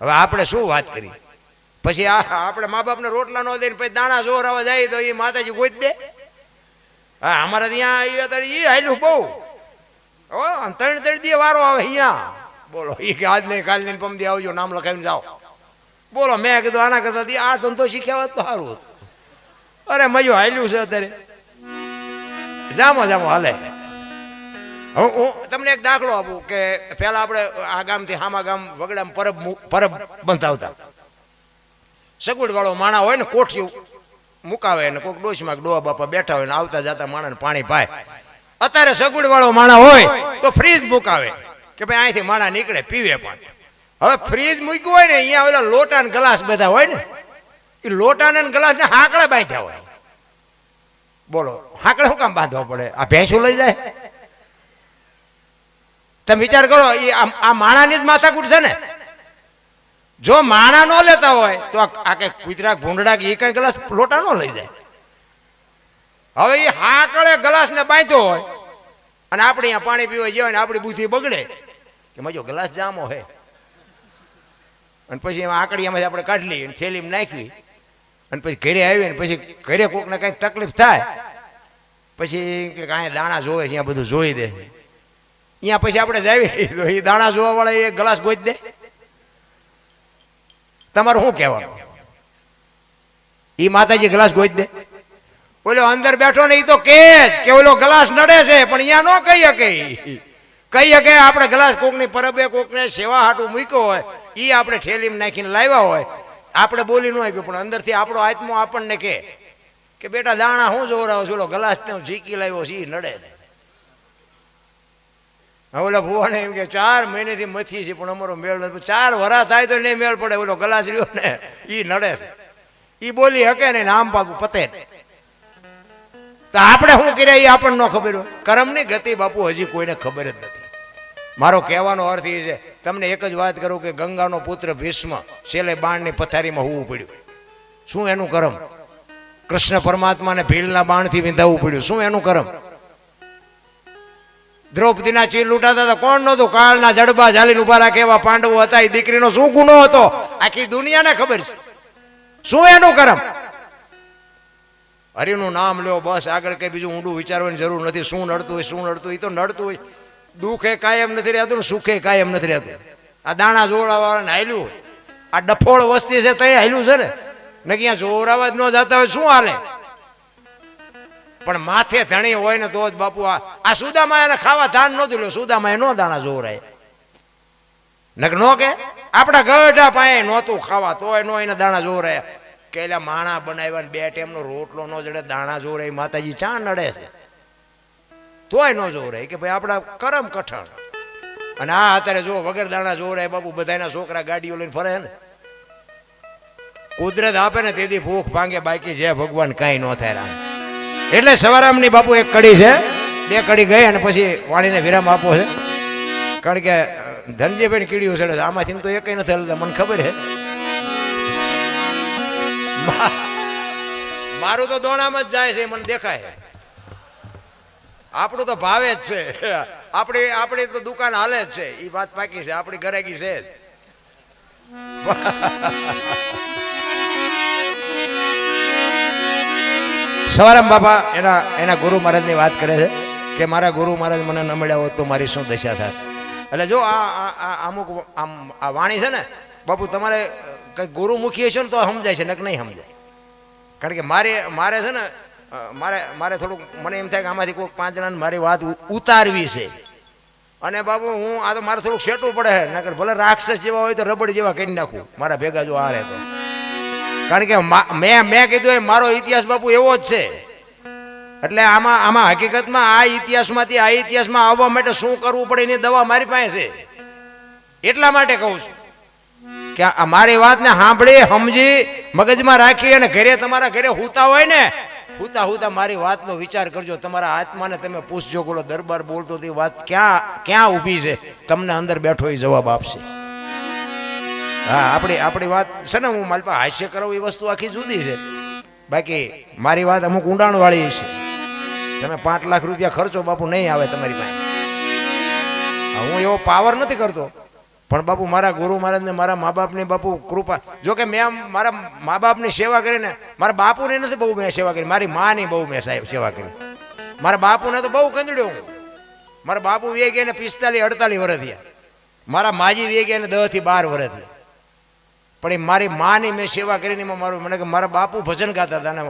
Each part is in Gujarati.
હવે આપણે શું વાત કરી? પછી આ આપણે મા બાપને રોટલા ન દઈને પછી દાણા જોરાવા જાય તો એ માતાજી ગોઈ દે. હા, અમારે ત્યાં આવ્યા ત્યારે એ હાલ્યું બહુ. ઓ ત્રણ ત્રણ દી વારો આવે અહીંયા. બોલો એ કે આજ નહીં, કાલ નહીં, પમદી આવજો, નામ લખાવીને જાઓ. બોલો, મેં કીધું આના કરતા આ ધંધો શીખ્યા હોત તો સારું અરે મજો હાલ્યું છે અત્યારે. જામો જામો, હાલે. હું હું. તમને એક દાખલો આપું કે પહેલા આપણે આ ગામથી હામા ગામ વગડામ પરબ પરબ બંધાવતા. સગવડ વાળો માણા હોય ને કોઠિયું મુકાવે ને કોઈક ડોશમાં ડોવા બાપા બેઠા હોય ને આવતા જતા માણાને પાણી પાય. અત્યારે સગવડ વાળો માણા હોય તો ફ્રીજ મુકાવે કે ભાઈ અહીંથી માણા નીકળે, પીવે પણ. હવે ફ્રીજ મૂક્યું હોય ને, અહીંયા ઓલા લોટા ને ગ્લાસ બધા હોય ને, એ લોટા ને ગ્લાસ ને હાંકડા બાંધ્યા હોય. બોલો, હાંકડા શું કામ બાંધવા પડે? આ ભેંસું લઈ જાય? તમે વિચાર કરો એ આ માણાની જ માથાકૂટ છે ને? જો માણા ન લેતા હોય, તો આ કઈ કુતરા ભૂંડડા કે એ કઈ ગ્લાસ લોટા ન લઈ જાય. હવે એ હાકળે ગ્લાસ ને બાંધ્યો હોય, અને આપણે અહીંયા પાણી પીવા જવાય ને આપણી બુદ્ધિ બગડે, કે મજો ગ્લાસ જામો હે. અને પછી એમાં આકડીયામાંથી આપણે કાઢી લઈએ, થેલીમાં નાખવી અને પછી ઘરે આવી ને પછી ઘરે કોકને કંઈક તકલીફ થાય, પછી કાંઈ દાણા જોવે છે બધું જોઈ દે. અહીંયા પછી આપણે જાવી એ દાણા જોવા વાળા એ ગ્લાસ ગોઈ દે. તમારું શું કહેવાનું? એ માતાજી ગ્લાસ ગોઈ દે. ઓલો અંદર બેઠો ને એ તો કે કે ઓલો ગ્લાસ નડે છે, પણ અહીંયા ન કહી શકે કહી શકે આપણે ગ્લાસ કોકની પરબે, કોકને સેવા હાટું મૂક્યો હોય એ આપણે ઠેલીમાં નાખીને લાવ્યા હોય. આપણે બોલી ન આપ્યું, પણ અંદરથી આપણો આત્મો આપણને કે બેટા દાણા હું જોવરાવો છું? ઓલો ગ્લાસ ને ઝીકી લાવ્યો છે એ નડે છે હવે ઓલા ભુવાને એમ કે ચાર મહિનેથી મથી છે, પણ અમારો મેળ નથી. ચાર વરા થાય તો નહીં મેળ પડે, ઓલો ગલાસરીઓ ને એ નડે એ બોલી હકે ને, નામ બાપુ પતે તો આપણે શું કર્યા એ આપણને ન ખબર હોય. કરમની ગતિ બાપુ હજી કોઈને ખબર જ નથી. મારો કહેવાનો અર્થ એ છે, તમને એક જ વાત કરું કે ગંગાનો પુત્ર ભીષ્મ છેલ્લે બાણની પથારીમાં હોવું પડ્યું. શું એનું કરમ? કૃષ્ણ પરમાત્માને ભીલના બાણથી વિંધાવવું પડ્યું. શું એનું કરમ? દ્રૌપદીના ચીર લૂંટાતા હતા. કોણ નહોતું? કાળના જડબા ઝાલીને ઊભા રાખે એવા પાંડવો હતા. એ દીકરીનો શું ગુનો હતો? આખી દુનિયાને ખબર છે. શું એનું કરમ? હરિનું નામ લ્યો, બસ આગળ કઈ બીજું ઊંડું વિચારવાની જરૂર નથી. શું નડતું હોય, શું નડતું એ તો નડતું હોય. દુઃખે કાયમ નથી રહેતું સુખે કાયમ નથી રહેતું. આ દાણા જોડાવાળાને હાલ્યું આ ડફોળ વસ્તી છે તે હાલ્યું છે ને? ને ક્યાં જોરાવા જ ન જતા હોય, શું હાલે? પણ માથે ધણી હોય ને તો જ બાપુ આ સુદામાં એને ખાવા ધાન નહોતું લ્યો સુદામાં એ નો દાણા જોરાય નક નો કે? આપણા ગઢા પાસે નહોતું ખાવા, તોય નો એને દાણા જોરાય કે માણા બનાવ્યા ને બે ટાઈમનો રોટલો નો જડે દાણા જોવરાય, માતાજી ચા નડે છે. તોય નો જોરાય કે ભાઈ આપણા કરમ કઠણ. અને આ અત્યારે જો વગર દાણા જોરાય બાપુ બધાના છોકરા ગાડીઓ લઈને ફરે ને. કુદરત આપે ને તેથી ભૂખ ભાંગે, બાકી છે ભગવાન કાંઈ ન થાય રામ. એટલે સવારામની બાપુ એક કડી છે. બે કડી ગઈ અને પછી વાણીને વિરામ આપો છે. કારણ કે ધનજીભાઈ કીડીઓ છે આમાંથી તો એક નથી હલતા. મને ખબર છે. મારું તો દોણામાં જ જાય છે, મને દેખાય આપણું તો ભાવે જ છે. આપણી આપણી તો દુકાન હાલે જ છે. એ વાત પાકી છે. આપણી ગરેકી છે જ. સવારામ બાપા એના એના ગુરુ મહારાજની વાત કરે છે કે મારા ગુરુ મહારાજ મને ન મળ્યા હોત તો મારી શું દશા થાય? એટલે જો આ, આ- અમુક આમ, આ વાણી છે ને, બાપુ તમારે કંઈક ગુરુ મુખીએ છો ને તો સમજાય છે ને નહીં સમજાય. કારણ કે મારે મારે છે ને મારે મારે થોડુંક, મને એમ થાય કે આમાંથી કોઈ પાંચ જણાને મારી વાત ઉતારવી છે. અને બાબુ હું આ તો મારે થોડુંક સેટવું પડે નકર ભલે રાક્ષસ જેવા હોય તો રબડ જેવા કરી નાખું, મારા ભેગા જો આ રહે તો. કારણ કે મા- મેં કીધું એ મારો ઇતિહાસ બાપુ એવો જ છે. એટલે આમાં આમાં હકીકતમાં આ ઇતિહાસમાંથી આ ઇતિહાસમાં આવવા માટે શું કરવું પડે એની દવા મારી પાસે છે. એટલા માટે કહું છું કે આ મારી વાતને સાંભળી, સમજી, મગજમાં રાખી અને ઘરે તમારા ઘરે હુતા હોય ને, હુતા હુતા મારી વાતનો વિચાર કરજો. તમારા આત્માને તમે પૂછજો બોલો દરબાર બોલતો તે વાત ક્યાં ક્યાં ઊભી છે? તમને અંદર બેઠો એ જવાબ આપશે. હા, આપણી આપણી વાત છે ને, હું મારી પાસે હાસ્ય કરાવું એ વસ્તુ આખી જુદી છે. બાકી મારી વાત અમુક ઊંડાણ વાળી છે. તમે પાંચ લાખ રૂપિયા ખર્ચો બાપુ નહીં આવે તમારી પાસે. હું એવો પાવર નથી કરતો. પણ બાપુ મારા ગુરુ મહારાજને, મારા મા બાપની બાપુ કૃપા જો કે મેં મારા મા બાપની સેવા કરીને મારા બાપુની નથી બહુ મેં સેવા કરી, મારી માની બહુ મેં સાહેબ સેવા કરી. મારા બાપુને તો બહુ કંદડ્યો હું. મારા બાપુ વે ગયા ને પિસ્તાલીસ અડતાલીસ વર્ષ થયા. મારા માજી વે ગયા ને દસથી બાર વર્ષ થયા. પણ એ મારી માની મેં સેવા કરીને એમાં મારું મને કે મારા બાપુ ભજન ગાતા હતા ને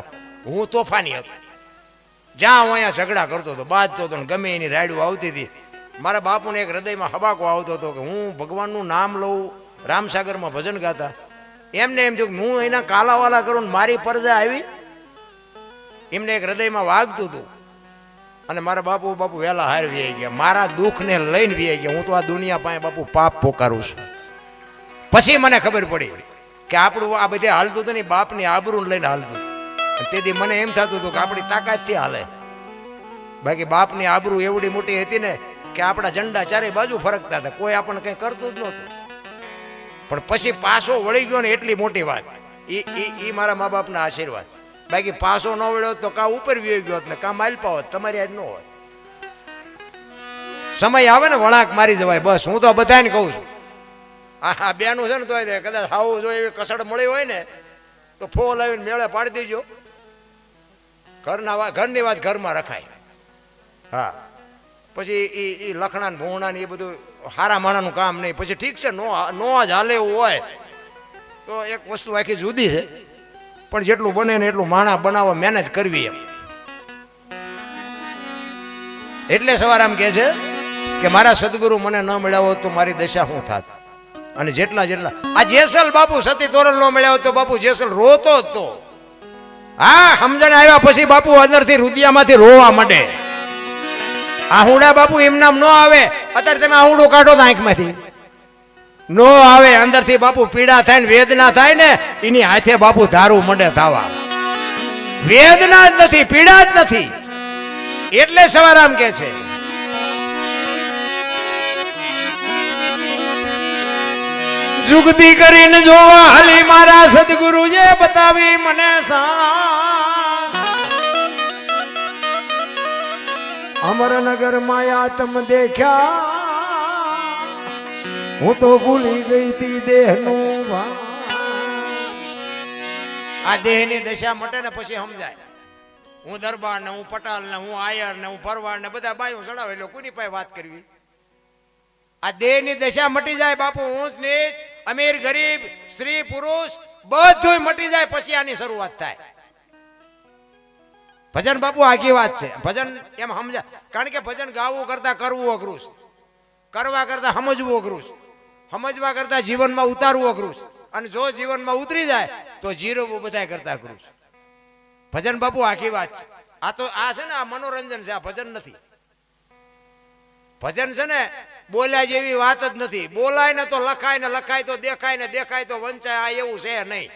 હું તોફાની હતો. જ્યાં હું અહીંયા ઝઘડા કરતો હતો, બાજતો હતો ને ગમે એની રાયડું આવતી હતી, મારા બાપુને એક હૃદયમાં હબાકો આવતો હતો કે હું ભગવાનનું નામ લઉં, રામસાગરમાં ભજન ગાતા. એમને એમ થયું કે હું એના કાલાવાલા કરું ને મારી પરજા આવી. એમને એક હૃદયમાં વાગતું હતું. અને મારા બાપુ બાપુ વહેલા હાર વ્યાઈ ગયા. મારા દુઃખને લઈને વ્યાઈ ગયા. હું તો આ દુનિયા પાસે બાપુ પાપ પોકારું છું. પછી મને ખબર પડી કે આપણું આ બધે હાલતું હતું ને બાપની આબરૂને લઈને હાલતું. તેથી મને એમ થતું હતું કે આપણી તાકાતથી હાલે. બાકી બાપની આબરૂ એવડી મોટી હતી ને કે આપણા ઝંડા ચારે બાજુ ફરકતા હતા. કોઈ આપણને કંઈ કરતું જ નહોતું. પણ પછી પાછો વળી ગયો ને એટલી મોટી વાત. એ એ મારા મા બાપના આશીર્વાદ. બાકી પાછો ન વળ્યો તો કા ઉપર વી ગયો ને, કા માલ પાવો તમારી આજ ન હોય સમય આવે ને વળાંક મારી જવાય, બસ. હું તો બધાને કહું છું. આ બેનું છે ને તો કદાચ આવું જો એવી કસડ મળી હોય ને, તો ફો આવીને મેળે પાડી દેજો. ઘરના ઘરની વાત ઘરમાં રખાય. હા. પછી એ એ લખણા ને ભૂણા ને એ બધું હારા માણાનું કામ નહીં. પછી ઠીક છે, નો નો જ હાલે એવું હોય, તો એક વસ્તુ આખી જુદી છે. પણ જેટલું બને ને એટલું માણા બનાવવા મહેનત કરવી એમ. એટલે સવારામ કહે છે કે, મારા સદગુરુ મને ન મળ્યા હોત તો મારી દશા શું થાત? અને જેટલા જેટલા. આ જેસલ બાપુ સતી તોરણ નો મળ્યા તો બાપુ જેસલ રોતો હતો હા, સમજણ આવ્યા પછી બાપુ અંદરથી રુદિયામાંથી રોવા માંડે. આહુડા બાપુ એમ નામ નો આવે. અત્યારે તમે આહુડું કાઢો તો આંખમાંથી. નો આવે, અંદરથી બાપુ પીડા થાય ને વેદના થાય ને, એની હાથે બાપુ ધારું મંડે થવા વેદના જ નથી, પીડા જ નથી. એટલે સવારામ કે છે. જુગતી કરીને જોવા હાલી મારા સદગુરુજે બતાવી, મને અમરનગર માયા તમ દેખ્યા. હું તો ભૂલી ગઈ તી દેહનું ભાન. આ દેહની દશા મટે ને પછી સમજાય. હું દરબાર ને હું પટાલ ને હું આયર ને હું પરવાર ને બધા બાયો ચડાવે એટલે કોની પાસે વાત કરવી? આ દેહની દશા મટી જાય બાપુ ઊંચ નીચ અમીર, ગરીબ, સ્ત્રી, પુરુષ બધું મટી જાય, પછી આની શરૂઆત થાય. ભજન બાપુ આખી વાત છે. ભજન એમ સમજા, કારણ કે ભજન ગાવું કરતા કરવું અઘરું છે. કરવા કરતા સમજવું અઘરું છે. સમજવા કરતા જીવનમાં ઉતારવું અઘરું છે. અને જો જીવનમાં ઉતરી જાય, તો જીરવું બધા કરતા અઘરું છે. ભજન બાપુ આખી વાત છે. આ તો, આ છે ને, આ મનોરંજન છે, આ ભજન નથી. ભજન છે ને બોલ્યા જેવી વાત જ નથી. બોલાય ને તો લખાય ને લખાય તો દેખાય ને દેખાય તો વંચાય, આ એવું છે નહીં.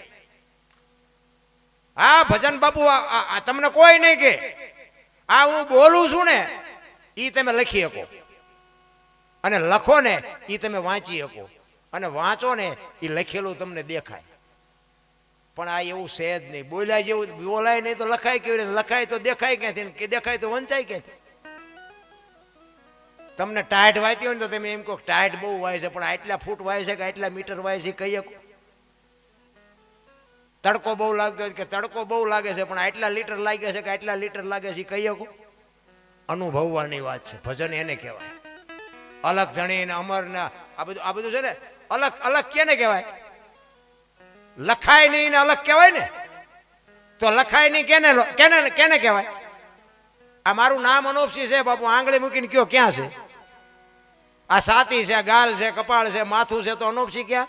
હા, ભજન બાપુ તમને કોઈ નહીં કે. આ હું બોલું છું ને એ તમે લખી શકો. અને લખો ને એ તમે વાંચી શકો. અને વાંચો ને એ લખેલું તમને દેખાય. પણ આ એવું છે જ નહીં. બોલ્યા જેવું બોલાય નહીં તો લખાય કેવી રીતે? લખાય તો દેખાય ક્યાંથી? કે દેખાય તો વંચાય ક્યાંથી? તમને ટાઈટ વાંચી હોય ને તો તમે એમ કહો ટાયટ બહુ વાય છે, પણ આટલા ફૂટ વાય છે કે આટલા મીટર વાય છે કહીએ તડકો બહુ લાગતો હોય કે તડકો બહુ લાગે છે, પણ આટલા લીટર લાગે છે કે આટલા લીટર લાગે છે કહીએ કહી. અનુભવવાની વાત છે, ભજન એને કહેવાય. અલગ ધણી ને અમર ને આ બધું આ બધું છે ને, અલગ અલગ કેને કહેવાય? લખાય નહીં ને અલગ કહેવાય ને? તો લખાય નહીં કેને કેને કેને કહેવાય? આ મારું નામ અનોપસી છે, બાપુ, આંગળી મૂકીને કયો ક્યાં છે? આ સાતી છે ગાલ છે, કપાળ છે, માથું છે, તો અનુપ શીખ્યા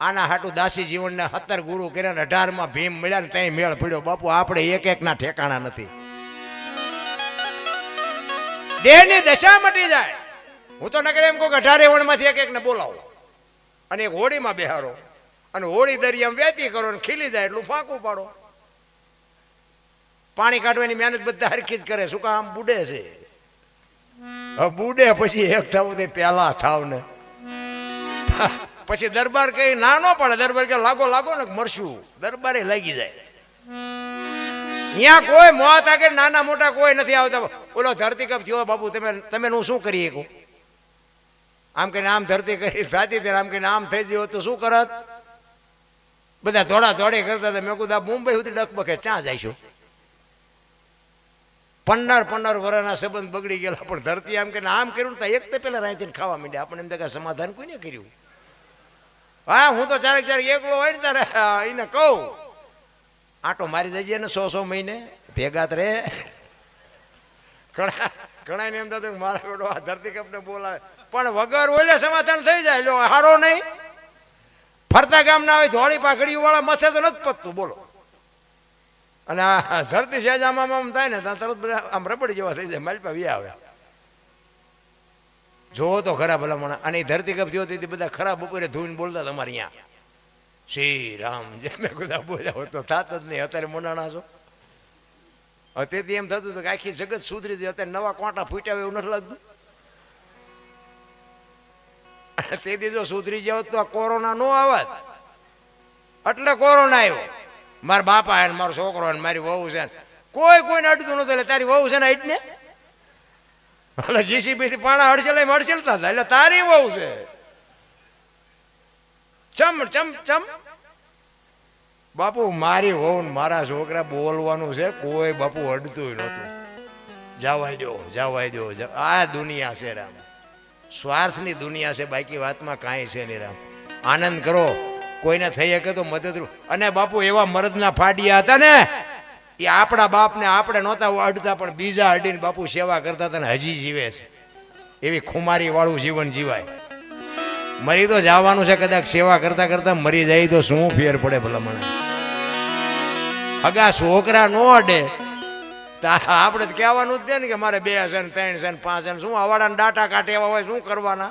આના હાટું દાસી જીવનને હતર ગુરુ કર્યા અઢારમાં ભીમ મળ્યા ને ત્યાં મેળ પડ્યો. બાપુ, આપણે એક એક ના ઠેકાણા નથી. દેહની દશા મટી જાય. હું તો નગર એમ કહું કે અઢારે વણમાંથી એક એકને બોલાવો. અને એક હોળીમાં બેહારો. અને હોળી દરિયામાં વેતી કરો ને ખીલી જાય એટલું ફાંકું પાડો. પાણી કાઢવાની મહેનત બધા હરખી જ કરે. શું કામ? બુડે છે. બુડે પછી એક થાવ તે પેલા થાવ ને પછી દરબાર કઈ ના ન પડે, દરબાર કે લાગો લાગો ને મરશું. દરબારે લાગી જાય. ત્યાં કોઈ મોત આગળ નાના મોટા કોઈ નથી આવતા. ઓલો ધરતી કપ થયો, બાપુ, તમે તમે હું શું કરી શકું? આમ કહીને આમ ધરતી કરી સાચી ત્યારે આમ કહીને આમ થઈ ગયું તો શું કરત? બધા દોડા ધોડે કરતા મેં કીધું મુંબઈ સુધી ડકબકે ક્યાં જઈશું? પંદર પંદર વર્ષના સંબંધ બગડી ગયેલા. પણ ધરતી આમ કે આમ કર્યું ને એક તો પેલા રાંધીને ખાવા માંડ્યા. આપણે એમ તો કાંઈ સમાધાન કોઈને કર્યું? હા, હું તો ચારેક ચારેક એકલો હોય ને તારે એને કહું. આટો મારી જઈએ ને સો સો મહિને, ભેગા રે ઘણા ઘણા એમ થતું મારા બેડો આ ધરતી કપને બોલાવે. પણ વગર ઓલે સમાધાન થઈ જાય લો હારો નહીં. ફરતા ગામ ના હોય ધોળી પાઘડી વાળા મથે તો નથી પતતું, બોલો. અને આ ધરતી સહેજ આમ આમ થાય ને, ત્યાં તરત બધા આમ રબડી જેવા થઈ જાય મારી પાસે આવે. જોવો તો ખરા ભલા મને અને ધરતી કપ હોતી હતી, બધા ખરાબ બપોરે ધોઈને બોલતા તમારે અહીંયા. શ્રી રામ જે મેં બધા બોલ્યા હોય તો થાત જ નહીં, અત્યારે મોનાણા છો. તેથી એમ થતું હતું કે આખી જગત સુધરી જાય, અત્યારે નવા કોંટા ફૂટ્યા એવું નથી લાગતું. તેથી જો સુધરી જાવ તો કોરોના નો આવત. એટલે કોરોના આવ્યો. મારા બાપા ને મારો છોકરો ને મારી વહુ છે. કોઈ કોઈને અડતું નતું તારી વહુ છે ને એટલે એટલે જીસીબી થી પાણા હડસેલ હડસેલતા હતા એટલે તારી વહુ છે. ચમ ચમ ચમ. બાપુ, મારી વહુ મારા છોકરા બોલવાનું છે, કોઈ બાપુ અડતું નહોતું. જવાય દો જવાય દો આ દુનિયા છે રામ. સ્વાર્થની દુનિયા છે, બાકી વાતમાં કાંઈ છે નહીં રામ. આનંદ કરો. કોઈને થઈ શકે તો મદદરૂપ અને બાપુ, એવા મરદના ફાડિયા હતા ને, એ આપણા બાપને આપણે નહોતા અડતા પણ બીજા અડીને બાપુ સેવા કરતા હતા ને હજી જીવે છે. એવી ખુમારી વાળું જીવન જીવાય. મરી તો જવાનું છે કદાચ સેવા કરતા કરતા, મરી જાય તો શું ફેર પડે ભલામણ. હગા છોકરા નો અડે. આપણે કહેવાનું જ છે ને કે મારે બે હશે ત્રણ છે ને, પાંચ છે શું અવાડાના ડાટા કાઢે એવા હોય, શું કરવાના?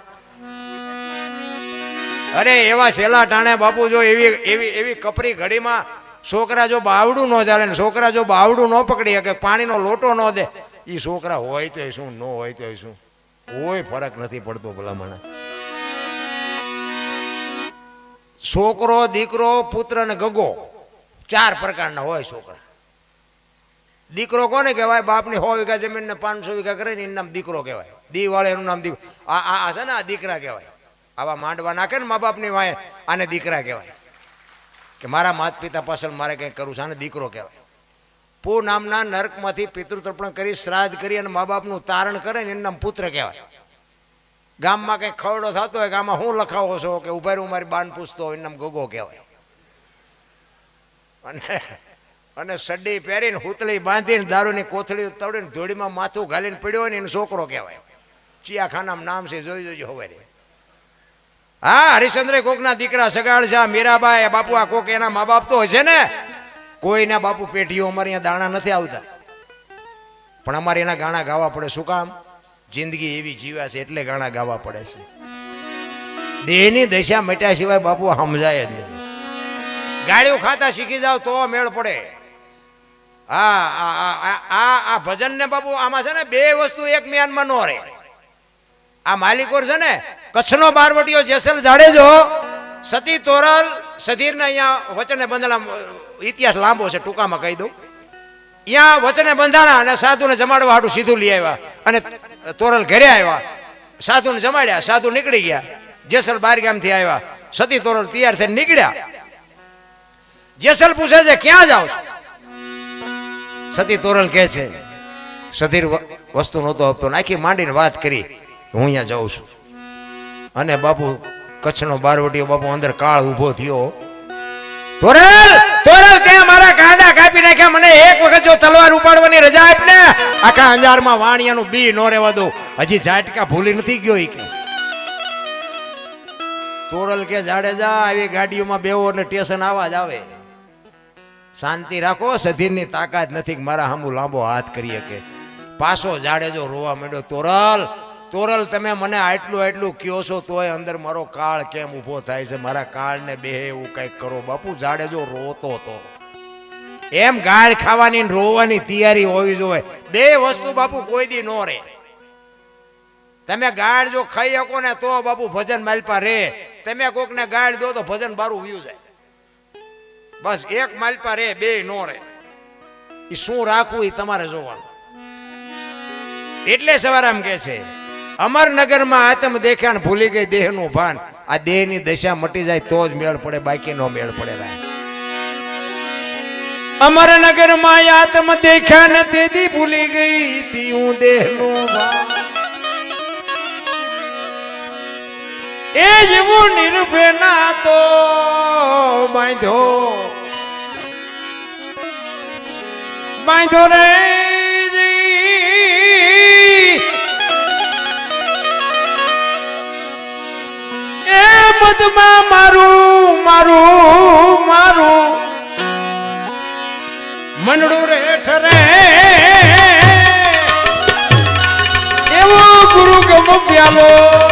અરે એવા છેલ્લા ટાણે બાપુ જો એવી એવી એવી કપરી ઘડીમાં છોકરા જો બાવડું ન ચાલે છોકરા જો બાવડું ન પકડી શકે, પાણીનો લોટો ન દે એ છોકરા હોય તો શું, ન હોય તો શું? કોઈ ફરક નથી પડતો ભલામણ. છોકરો, દીકરો, પુત્ર અને ગગો ચાર પ્રકારના હોય છોકરા. દીકરો કોને કહેવાય? બાપની સો વીઘા જમીન ને પાંચસો વીઘા કરે ને એનું નામ દીકરો કહેવાય. દી વાળે એનું નામ દીકરો. આ આ છે ને આ દીકરા કહેવાય. આવા માંડવા નાખે ને મા બાપની વાય આને દીકરા કહેવાય. કે મારા માત પિતા પાછળ મારે કંઈક કરવું છે? આને દીકરો કહેવાય. પુ નામના નર્કમાંથી પિતૃતર્પણ કરી, શ્રાદ્ધ કરી અને મા બાપનું તારણ કરે ને એનું નામ પુત્ર કહેવાય. ગામમાં કંઈક ખવડો થતો હોય, ગામમાં હું લખાવો છો કે ઊભા રહ્યું મારી બાન પૂછતો હોય એનું નામ ગોગો કહેવાય. અને અને સડી પહેરીને હુતળી બાંધીને દારૂની કોથળી તળીને ધોળીમાં માથું ઘાલીને પડ્યો હોય ને એનો છોકરો કહેવાય. ચિયાખાનામાં નામ છે, જોઈ જોજો હવે હા હરિશ્ચંદ્ર કોકના દીકરા સગાળ છે મીરાબાઈ બાપુ આ કોક એના મા બાપ તો હશે ને? કોઈના બાપુ પેઢીઓ અમારે અહીંયા દાણા નથી આવતા. પણ અમારે એના ગાણા ગાવા પડે શું કામ? જિંદગી એવી જીવ્યા છે એટલે ગાણા ગાવા પડે છે. દેહની દશા મટ્યા સિવાય બાપુ સમજાય જ નહીં. ગાળીઓ ખાતા શીખી જાવ તો મેળ પડે. હા, આ, આ- ભજન ને બાપુ આમાં છે ને બે વસ્તુ એક મ્યાનમાં નો રહે. આ માલિકોર છે ને, કચ્છનો બારવટીયો જેસલ જાડેજો, સતી તોરલ, સધીરને અહીંયા વચને બંધાણા, ઇતિહાસ લાંબો છે, ટૂંકામાં કહી દઉં. અહીંયા વચને બંધાણા અને સાધુને જમાડવા હાટું સીધું લઈ આવ્યા અને તોરલ ઘરે આવ્યા. સાધુને જમાડ્યા, સાધુ નીકળી ગયા, જેસલ બાર ગામથી આવ્યા, સતી તોરલ તૈયાર થઈને નીકળ્યા. જેસલ પૂછે છે, ક્યાં જાઓ? સતી તોરલ કહે છે, સધીર વસ્તુ નહોતો આપતો નાખી માંડીને વાત કરી હું અહીંયા જાઉં છું. અને બાપુ કચ્છનો બારવટીઓ બાપુ અંદર કાળ ઊભો થયો. તોરલ તોરલ તે મારા કાંડા કાપી નાખ્યા? મને એક વખત જો તલવાર ઉપાડવાની રજા આપ ને, આખા અંજારમાં વાણિયાનું બી નો રહેવા દો. હજી ઝાટકા ભૂલી નથી ગયો કે તોરલ કે જાડેજા આવી ગાડીઓમાં બેવો એટલે સ્ટેશન આવા જ આવે. શાંતિ રાખો સધીરની તાકાત નથી મારા સામું લાંબો હાથ કરી શકે. પાછો જાડેજો રોવા માંડ્યો તોરલ તોરલ, તમે મને આટલું આટલું કયો છો તોય અંદર મારો કાળ કેમ ઊભો થાય છે? મારા કાળને બે એવું કંઈક કરો. બાપુ જાડેજો રોતો તો. એમ ગાળ ખાવાની રોવાની તૈયારી હોવી જોઈએ. બે વસ્તુ બાપુ કોઈ દી નો રે તમે ગાળ જો ખાઈ શકો ને તો બાપુ ભજન માલપા રે તમે કોકને ગાળ દો તો ભજન બારું વ્યુ જાય. બસ એક માલપા રે બે નો રે એ શું રાખવું એ તમારે જોવાનું. એટલે સવારામ કે છે અમરનગરમાં આતમ દેખ્યા ભૂલી ગઈ દેહનું ભાન. આ દેહની દશા મટી જાય તો જ મેળ પડે બાકી નો મેળ પડે અમરનગરમાં આતમ દેખ્યા ને તેથી ભૂલી ગઈ તી હું દેહનું ભાન. એ જેવું નિર્ભે ના તો બાંધ્યો બાંધો રે પદમાં મારું મારું મારું. મંડળું રેઠ રે. એવો ગુરુ ગમ પ્યાલો.